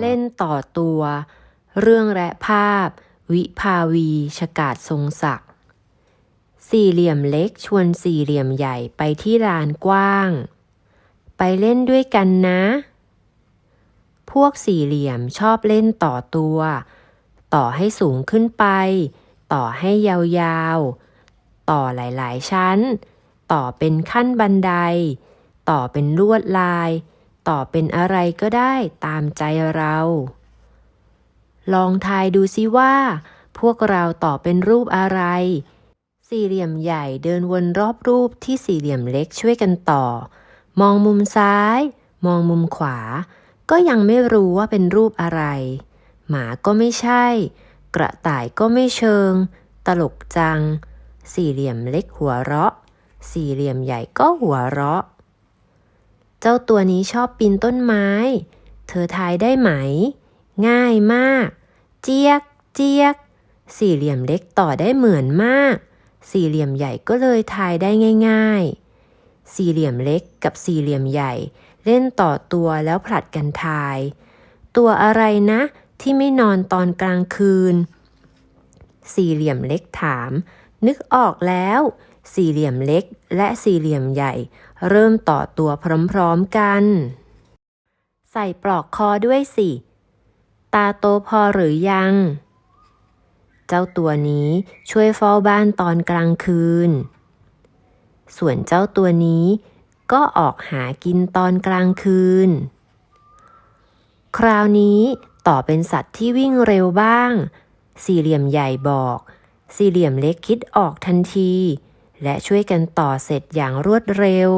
เล่นต่อตัว เรื่องและภาพ วิภาวีชกาดทรงศักดิ์สี่เหลี่ยมเล็กชวนสี่เหลี่ยมใหญ่ไปที่ลานกว้าง ไปเล่นด้วยกันนะ พวกสี่เหลี่ยมชอบเล่นต่อตัว ต่อให้สูงขึ้นไป ต่อให้ยาวๆ ต่อหลายๆชั้น ต่อเป็นขั้นบันได ต่อเป็นลวดลาย ต่อเป็นอะไรก็ได้ตามใจเรา ลองทายดูสิว่า พวกเราต่อเป็นรูปอะไร สี่เหลี่ยมใหญ่เดินวนรอบรูปที่สี่เหลี่ยมเล็กช่วยกันต่อ มองมุมซ้าย มองมุมขวา ก็ยังไม่รู้ว่าเป็นรูปอะไร หมาก็ไม่ใช่ กระต่ายก็ไม่เชิง ตลกจัง สี่เหลี่ยมเล็กหัวเราะ สี่เหลี่ยมใหญ่ก็หัวเราะ เจ้าตัวนี้ชอบปีนต้นไม้ เธอทายได้ไหม ง่ายมาก เจี๊ยก เจี๊ยก สี่เหลี่ยมเล็กต่อได้เหมือนมาก สี่เหลี่ยมใหญ่ก็เลยทายได้ง่าย ๆ สี่เหลี่ยมเล็กกับสี่เหลี่ยมใหญ่ เล่นต่อตัวแล้วผลัดกันทาย ตัวอะไรนะ ที่ไม่นอนตอนกลางคืน สี่เหลี่ยมเล็กถาม นึกออกแล้ว สี่เหลี่ยมเล็กและสี่เหลี่ยมใหญ่ เริ่มต่อตัวพร้อมๆกัน ใส่ปลอกคอด้วยสิ ตาโตพอหรือยัง เจ้าตัวนี้ช่วยเฝ้าบ้านตอนกลางคืน ส่วนเจ้าตัวนี้ก็ออกหากินตอนกลางคืน คราวนี้ต่อเป็นสัตว์ที่วิ่งเร็วบ้าง สี่เหลี่ยมใหญ่บอก สี่เหลี่ยมเล็กคิดออกทันที และช่วยกันต่อเสร็จอย่างรวดเร็ว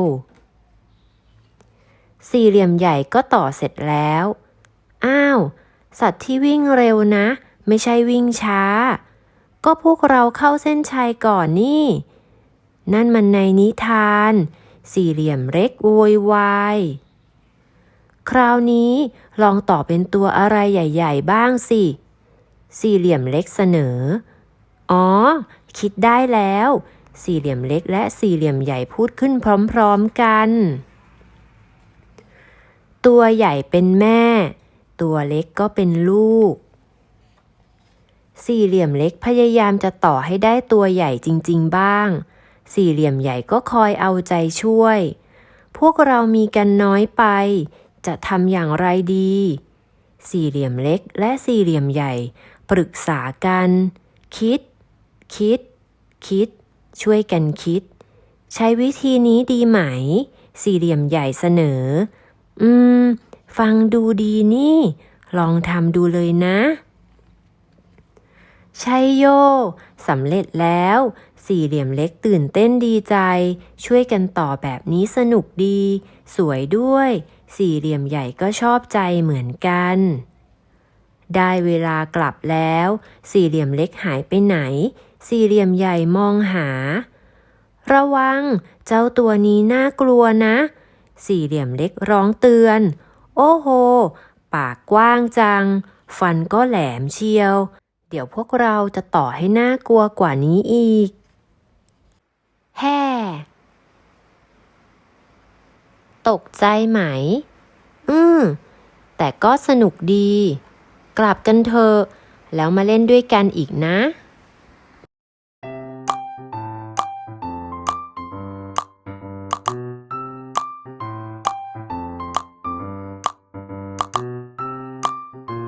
สี่เหลี่ยมใหญ่ก็ต่อเสร็จแล้ว อ้าว สัตว์ที่วิ่งเร็วนะ ไม่ใช่วิ่งช้า ก็พวกเราเข้าเส้นชัยก่อนนี่ นั่นมันในนิทาน สี่เหลี่ยมเล็กโวยวายคราวนี้ลองต่อเป็นตัวอะไรใหญ่ ๆ บ้างสิ สี่เหลี่ยมเล็กเสนอ อ๋อ คิดได้แล้ว สี่เหลี่ยมเล็กและสี่เหลี่ยมใหญ่พูดขึ้นพร้อมๆกัน ตัวใหญ่เป็นแม่ ตัวเล็กก็เป็นลูก สี่เหลี่ยมเล็กพยายามจะต่อให้ได้ตัวใหญ่จริง ๆ บ้าง สี่เหลี่ยมใหญ่ก็คอยเอาใจช่วย พวกเรามีกันน้อยไป จะทำอย่างไรดี สี่เหลี่ยมเล็กและสี่เหลี่ยมใหญ่ ปรึกษากัน คิด คิด คิด ช่วยกันคิด ใช้วิธีนี้ดีไหม สี่เหลี่ยมใหญ่เสนอ อืม ฟังดูดีนี่ ลองทำดูเลยนะใช่โยสำเร็จแล้ว สี่เหลี่ยมเล็กตื่นเต้นดีใจ ช่วยกันต่อแบบนี้สนุกดี สวยด้วย สี่เหลี่ยมใหญ่ก็ชอบใจเหมือนกัน ได้เวลากลับแล้ว สี่เหลี่ยมเล็กหายไปไหน สี่เหลี่ยมใหญ่มองหา ระวัง เจ้าตัวนี้น่ากลัวนะ สี่เหลี่ยมเล็กร้องเตือน โอ้โห ปากกว้างจัง ฟันก็แหลมเชียว เดี๋ยวพวกเราจะต่อให้น่ากลัวกว่านี้อีก แฮ่ตกใจไหม อืม แต่ก็สนุกดี กลับกันเถอะ แล้วมาเล่นด้วยกันอีกนะ